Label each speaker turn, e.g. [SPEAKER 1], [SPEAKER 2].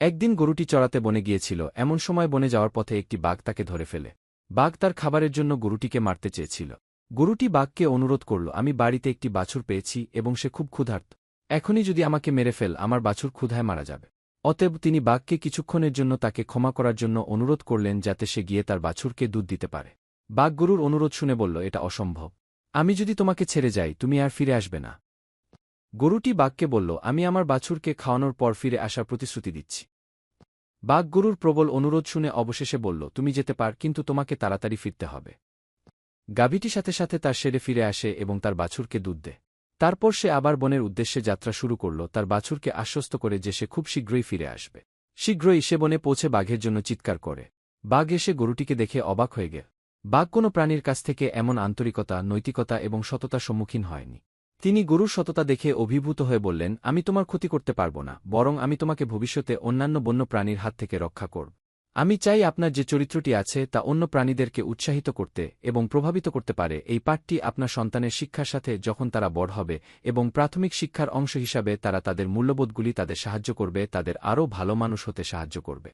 [SPEAKER 1] একদিন গরুটি চড়াতে বনে গিয়েছিল, এমন সময় বনে যাওয়ার পথে একটি বাঘ তাকে ধরে ফেলে। বাঘ তার খাবারের জন্য গরুটিকে মারতে চেয়েছিল। গরুটি বাঘকে অনুরোধ করল, আমি বাড়িতে একটি বাছুর পেয়েছি এবং সে খুব ক্ষুধার্ত। এখনই যদি আমাকে মেরে ফেল, আমার বাছুর ক্ষুধায় মারা যাবে অতএব তিনি বাঘকে কিছুক্ষণের জন্য তাকে ক্ষমা করার জন্য অনুরোধ করলেন যাতে সে গিয়ে তার বাছুরকে দুধ দিতে পারে। বাঘ গরুর অনুরোধ শুনে বলল, এটা অসম্ভব। আমি যদি তোমাকে ছেড়ে যাই, তুমি আর ফিরে আসবে না গরুটি বাঘকে বলল, আমি আমার বাছুরকে খাওয়ানোর পর ফিরে আসার প্রতিশ্রুতি দিচ্ছি। বাঘ গরুর প্রবল অনুরোধ শুনে অবশেষে বলল, তুমি যেতে পার, কিন্তু তোমাকে তাড়াতাড়ি ফিরতে হবে। গাভীটি সাথে সাথে তার সেরে ফিরে আসে এবং তার বাছুরকে দুধ দেয়। তারপর সে আবার বনের উদ্দেশ্যে যাত্রা শুরু করল। তার বাছুরকে আশ্বস্ত করে যে সে খুব শীঘ্রই ফিরে আসবে। শীঘ্রই সে বনে পৌঁছে বাঘের জন্য চিৎকার করে। বাঘ এসে গরুটিকে দেখে অবাক হয়ে গে বাঘ কোনো প্রাণীর কাছ থেকে এমন আন্তরিকতা, নৈতিকতা এবং সততার সম্মুখীন হয়নি। তিনি গরুর সততা দেখে অভিভূত হয়ে বললেন, আমি তোমার ক্ষতি করতে পারব না, বরং আমি তোমাকে ভবিষ্যতে অন্যান্য বন্য প্রাণীর হাত থেকে রক্ষা করব। আমি চাই আপনার যে চরিত্রটি আছে তা অন্য প্রাণীদেরকে উৎসাহিত করতে এবং প্রভাবিত করতে পারে। এই পাঠটি আপনার সন্তানের শিক্ষার সাথে যখন তারা বড় হবে এবং প্রাথমিক শিক্ষার অংশ হিসাবে তারা তাদের মূল্যবোধগুলি তাদের সাহায্য করবে, তাদের আরও ভালো মানুষ হতে সাহায্য করবে।